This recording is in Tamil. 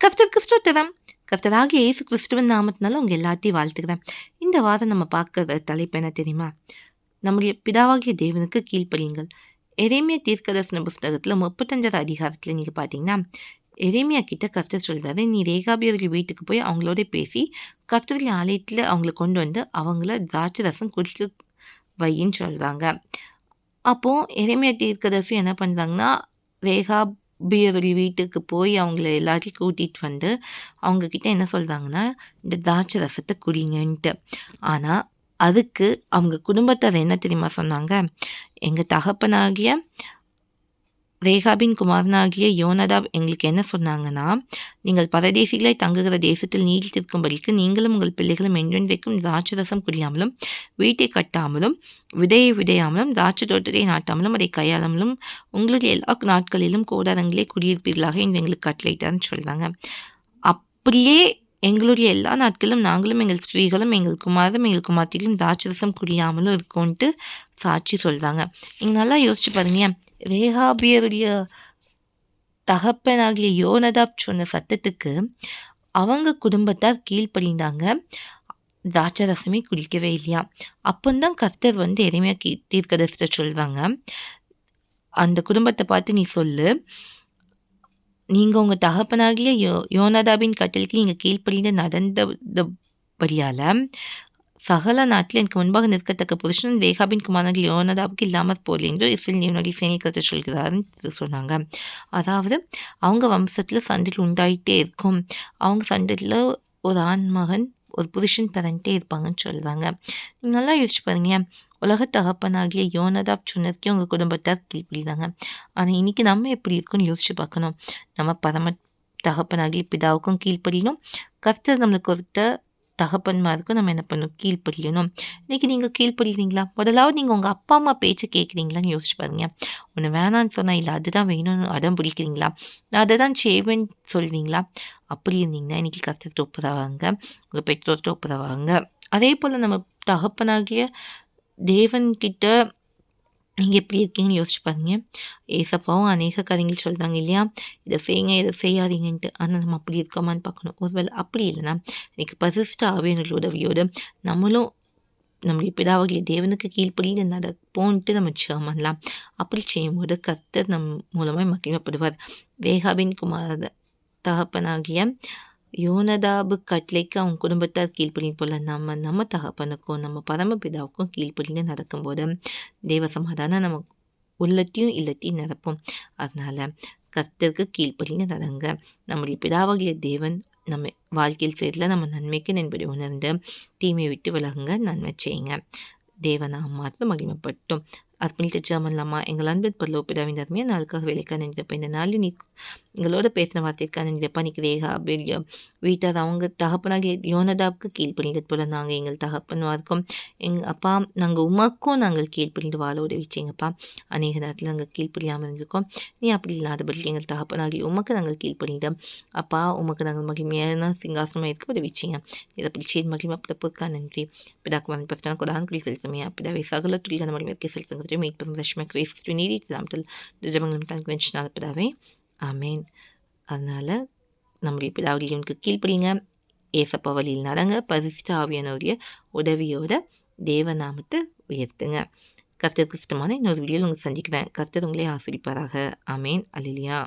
கர்த்தருக்கு தரம் கர்த்தராகிய ஏசு கிறிஸ்துவின் நாமத்தினால உங்கள் எல்லாத்தையும் வாழ்த்துக்கிறேன் இந்த வாரம் நம்ம பார்க்குற தலைப்பு என்ன தெரியுமா? நம்முடைய பிதாவாகிய தேவனுக்கு கீழ்ப்படியுங்கள். எரேமியா தீர்க்கதர்சன புஸ்தகத்தில் முப்பத்தஞ்சாவது அதிகாரத்தில் நீங்கள் பார்த்தீங்கன்னா எரேமியா கிட்ட கர்த்தர் சொல்கிறாரு நீ ரேகாபியர்கள் வீட்டுக்கு போய் அவங்களோட பேசி கர்த்தருடைய ஆலயத்தில் அவங்கள கொண்டு வந்து அவங்கள திராட்சை ரசம் குடிக்க வையின்னு சொல்கிறாங்க அப்போது எரேமியா தீர்க்கதர்சி என்ன பண்ணுறாங்கன்னா ரேகா பியருடைய வீட்டுக்கு போய் அவங்கள எல்லாத்தையும் கூட்டிகிட்டு வந்து அவங்கக்கிட்ட என்ன சொல்கிறாங்கன்னா இந்த திராட்சை ரசத்தை குடிங்கன்ட்டு. ஆனால் அதுக்கு அவங்க குடும்பத்தார் என்ன தெரியுமா சொன்னாங்க? எங்கள் தகப்பனாகிய ரேகாபின் குமாரனாகிய யோனதாப் எங்களுக்கு என்ன சொன்னாங்கன்னா நீங்கள் பரதேசிகளை தங்குகிற தேசத்தில் நீடித்திருக்கும்படிக்கு நீங்களும் உங்கள் பிள்ளைகளும் என்றென்றைக்கும் திராட்சரசம் குடியாமலும் வீட்டை கட்டாமலும் விதையை விடையாமலும் திராட்சை தோட்டத்தை நாட்டாமலும் அதை கையாளாமலும் உங்களுடைய எல்லா நாட்களிலும் கோடாரங்களே குடியிருப்பீர்களாக என்று எங்களுக்கு கட்டளையிட்டார்னு சொல்கிறாங்க அப்படியே எங்களுடைய எல்லா நாட்களும் நாங்களும் எங்கள் ஸ்திரீகளும் எங்கள் குமாரும் எங்கள் குமார்த்திகளும் திராட்சரசம் குடியாமலும் இருக்கோன்ட்டு சாட்சி சொல்கிறாங்க நீங்கள் நல்லா யோசிச்சு பாருங்க ரேகாபியருடைய தகப்பனாகிய யோனதாப் சொன்ன சத்தத்துக்கு அவங்க குடும்பத்தார் கீழ்ப்படிந்தாங்க. திராட்சை ரசமே குடிக்கவே இல்லையா? அப்போந்தான் கர்த்தர் வந்து எதையுமே கீ தீர்க்கதரிசிட்ட சொல்கிறாங்க அந்த குடும்பத்தை பார்த்து நீ சொல்லு. நீங்கள் உங்கள் தகப்பனாகிய யோ யோனதாபின் கட்டலுக்கு நீங்கள் கீழ்ப்படிந்து நடந்தபடியால் சகல நாட்டில் எனக்கு முன்பாக நிற்கத்தக்க புருஷன் ரேகாபின் குமாரர்கள் யோனதாவுக்கு இல்லாமல் போல் என்று இஸ்ரேல் நியூனடி சேனிக்கத்தை சொல்கிறாருன்னு சொன்னாங்க அதாவது அவங்க வம்சத்தில் சண்டில் உண்டாயிட்டே இருக்கும் அவங்க சண்டையில் ஒரு ஆண் மகன் ஒரு புருஷன் பிறந்துட்டே இருப்பாங்கன்னு சொல்கிறாங்க நல்லா யோசிச்சு பாருங்க உலக தகப்பனாகிய யோனதாப் சொன்னதுக்கே உங்கள் குடும்பத்தார் கீழ்ப்பிடிதாங்க ஆனால் இன்றைக்கி நம்ம எப்படி இருக்குன்னு யோசிச்சு பார்க்கணும் நம்ம பரம தகப்பனாகிய பிதாவுக்கும் கீழ்ப்படியணும் கர்த்தர் நம்மளுக்கு ஒருத்தர் தகப்பன்மாருக்கும் நம்ம என்ன பண்ணணும் கீழ்ப்படியணும். இன்றைக்கி நீங்கள் கீழ்ப்படுறீங்களா முதலாவது நீங்கள் உங்கள் அப்பா அம்மா பேச்சை கேட்குறீங்களான்னு யோசிச்சு பாருங்க. ஒன்று வேணான்னு சொன்னால் இல்லை அதுதான் வேணும்னு அடம் பிடிக்கிறீங்களா? நான் அதை தான் செய்வேன்னு சொல்வீங்களா? அப்படி இருந்தீங்கன்னா இன்றைக்கி கருத்து ஒப்புதவாங்க உங்கள் பெற்றோர்கிட்ட ஒப்புதவாங்க அதே போல் நம்ம தகப்பனாகிய தேவன்கிட்ட நீங்கள் எப்படி இருக்கீங்கன்னு யோசிச்சு பாருங்க. ஏசப்பாவும் அநேக கதைகள் சொல்கிறாங்க இல்லையா? இதை செய்யுங்க இதை செய்யாதீங்கன்ட்டு. ஆனால் நம்ம அப்படி இருக்கோமான்னு பார்க்கணும். ஒருவேளை அப்படி இல்லைன்னா இன்றைக்கி பரிசுத்த ஆவியனோட உதவியோடு நம்மளும் நம்முடைய பிதாவர்களை தேவனுக்கு கீழ்ப்படிந்து நடப்போன்ட்டு நம்ம ஜெபம் பண்ணலாம். அப்படி செய்யும்போது கர்த்தர் நம் மூலமாக மகிழப்படுவார் வேகாவின் குமார தகப்பனாகிய யோனதாபு கட்லைக்கு அவங்க குடும்பத்தார் கீழ்ப்படியும் போல் நம்ம நம்ம தகப்பனுக்கும் நம்ம பரமபிதாவுக்கும் கீழ்ப்படிந்து நடக்கும்போது தேவ சமாதானம் நம்ம உள்ளத்தையும் இல்லத்தையும் நிரப்போம். அதனால் கர்த்தருக்கு கீழ்ப்படிந்து நடங்க. நம்முடைய பிதாவகிய தேவன் நம்ம வாழ்க்கையில் சேரில் நம்ம நன்மைக்கு என்பதை உணர்ந்து தீமையை விட்டு விலகுங்க நன்மை செய்யுங்க. தேவநாமாத்தில் மகிமைப்பட்டோம். அர்ப்பணித்த ஜெபம்லாமா எங்கள் அன்பு பரலோ பிதாவின் தர்மையை நாளுக்காக வேலைக்காக நினைத்தப்ப இந்த நாளில் நீ எங்களோட பேசின வார்த்தைக்கான நினைப்பா நீக்கு ரேகா பெரிய வீட்டார் அவங்க தகப்பனாக யோனதாவுக்கு கீழ்ப்பணிந்தது போல் நாங்கள் எங்கள் தகப்பன்மாருக்கும் எங்கள் அப்பா நாங்கள் உமக்கும் நாங்கள் கீழ்ப்பணிந்து வாழ உதவி செய்யுங்கப்பா அநேக நேரத்தில் நாங்கள் கீழ்ப்படியாமல் இருந்திருக்கோம். நீ அப்படி இல்லாதபடி எங்கள் தகப்பனாகி உமக்கு நாங்கள் கீழ்ப்பணிந்தோம் அப்பா உமக்கு நாங்கள் மகிமையான சிங்காசனமாக இருக்க உதவி இதை பிடிச்சி மகிமைப்பட்ட பொருட்கா நன்றி. பிடாக்கு வந்து பிரச்சனை கூட ஆண்குறி செலுத்துமே. பிதாவை சகல துளியான மகிமைக்கு செலுத்துங்க மீட்பதும் ரஷ்ம கிரேஸ்து நீடித்தலாமல் நிஜமங்களும் தான் வெஞ்சினால் பிதாவே. அமேன் அதனால் நம்முடைய பிதாவளியனுக்கு கீழ்ப்படிங்க. ஏசப்பா வழியில் நடங்க. பரிசுத்த ஆவியானோடைய உதவியோட தேவநாமத்தை உயர்த்துங்க. கர்த்தர் கிருஷ்டமான இன்னொரு வீடியோவில் உங்களை சந்திக்கிறேன். கர்த்தர் உங்களே ஆசிரிப்பாராக. அமேன் அலிலியா